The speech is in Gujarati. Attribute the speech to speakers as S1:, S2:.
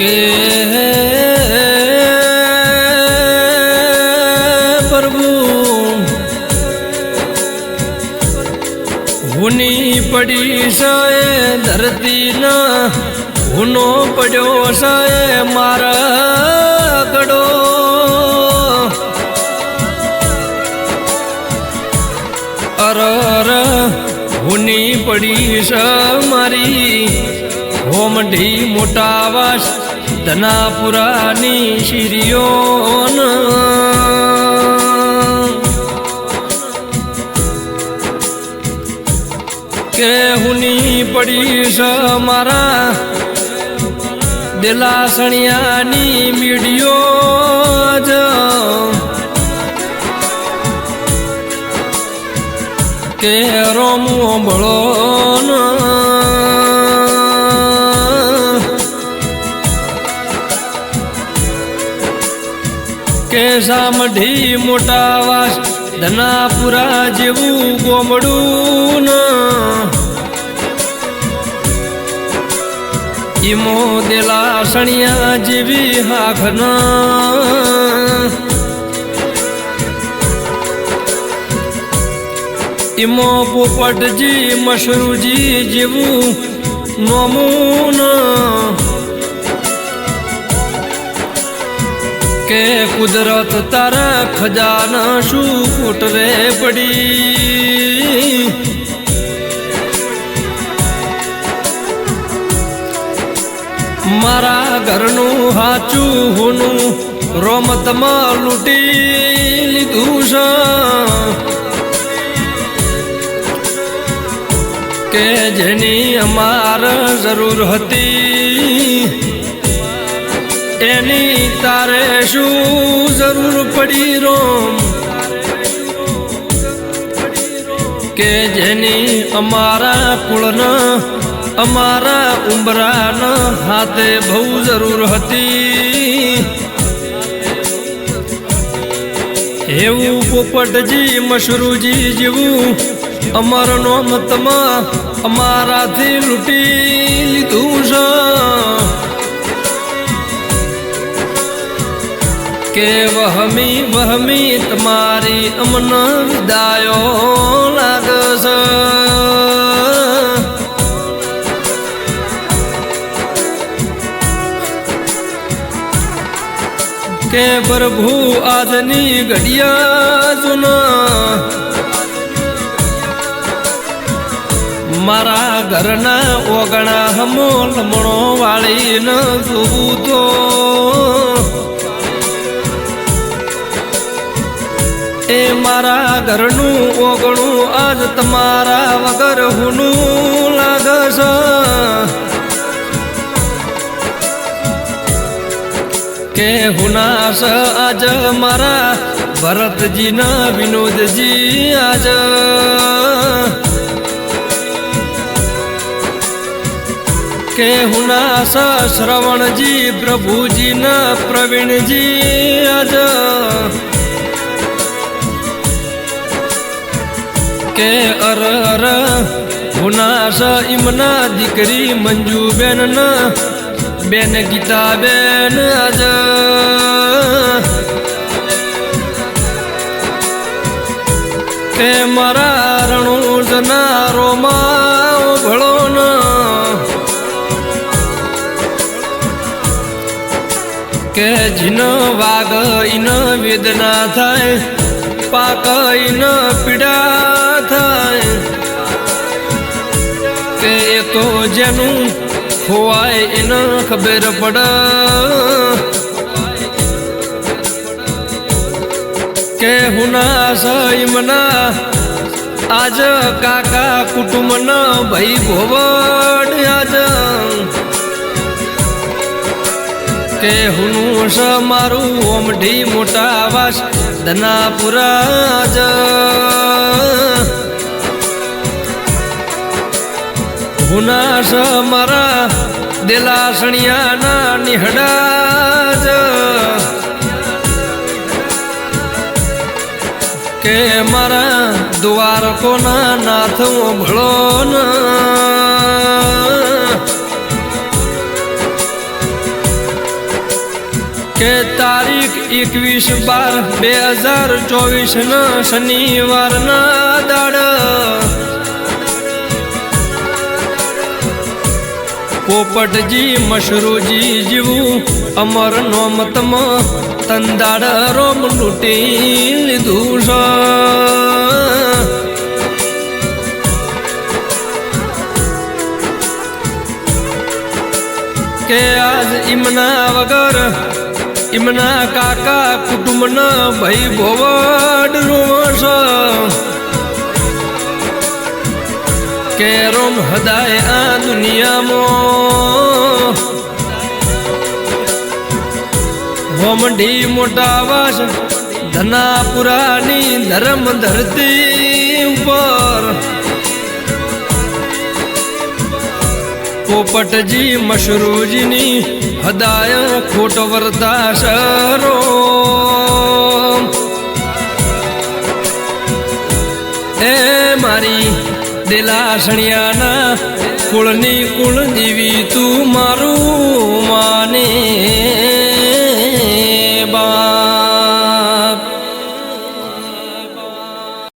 S1: કે પ્રભુ હુની પડી સાય ધરતી ના હુનો પડ્યો સાય મારા ગડો અર અર હુની પડી સ મારી હોમઢી મોટા વાસ ધનાપુરાની શિરિયોન કે હુની પડી મારા દિલાસણિયાની મીડિયો જ કે રોમો બળો સામઢી મોટા વાસ ધનાપુરા જેવું ગોમડું ઈમો દેલા સણિયા જેવી હાખના ઈમો પોપટજી મશરૂજી જેવું નોમુન કે કુદરત તારા ખજાના શું ફૂટરે પડી? મારા ઘરનું હાચું હોનું રોમતમાં લૂંટી લીધું છે. કે જેની અમાર જરૂર હતી એની તારે શું જરૂર પડી રોમ? કે જેની અમારા કુળના, અમારા ઉંબરાના હાથે બહુ જરૂર હતી. એવું પોપટજી, મશરૂજી જેવું અમરનો મતમાં અમારાથી લૂંટી લીધું છે. કે વહમી વહમી, તમારી અમન વિદાયો લાગશે કે પ્રભુ આજની ઘડિયા જુના, મારા ઘરના ઓગણા હમો લમણો વાળી ન જોવું તો એ મારા ઘરનું ઓગણું આજ તમારા વગર હુનું લાગશે કે હુનાસ આજ મારા ભરતજીના વિનોદજી આજ. કે હુનાસ શ્રવણજી પ્રભુજીના પ્રવીણજી આજ. કે અર અર, ગુનાશ ઇમના દીકરી મંજુબેન ના બેન ગીતા બેન આજ. કે મારા રણું જનારો માં ભળો ન કે જીન વાગ ઇન વેદના થાય, પાક ઇન પીડા થાય કે એ તો જેનું ખોવાય એને ખબર પડ. કે હુના સઈમના આજ કાકા કુટુંબના ભાઈ ભોવડ આજ કે હુનું સ મારું ઓમઢી મોટા આવાસ ધનાપુરા જ સ મારા દેલાસણિયાના નિહડા જ કે મારા દ્વારકોના નાથ ભળો એકવીસ બાર બે હજાર ચોવીસ ના શનિવારના દાડ. પોપટજી, મશરૂજી જેવું અમર નોમતમ, તંદાડ રોમ લૂટી લીધું કે આજ ઇમના વગર ઇમના કાકા કુટુંબના ભાઈ ભોવડ રોષ કેરોમ હદાય આ દુનિયામાં. હોમડી મોટા વાસ, ધનાપુરાની ધર્મ ધરતી ઉપર. પોપટજી મશરૂજીની હદાય ખોટ વરદાસરો એ મારી દિલાસણિયાના કુળની કુળ જીવી તું મારું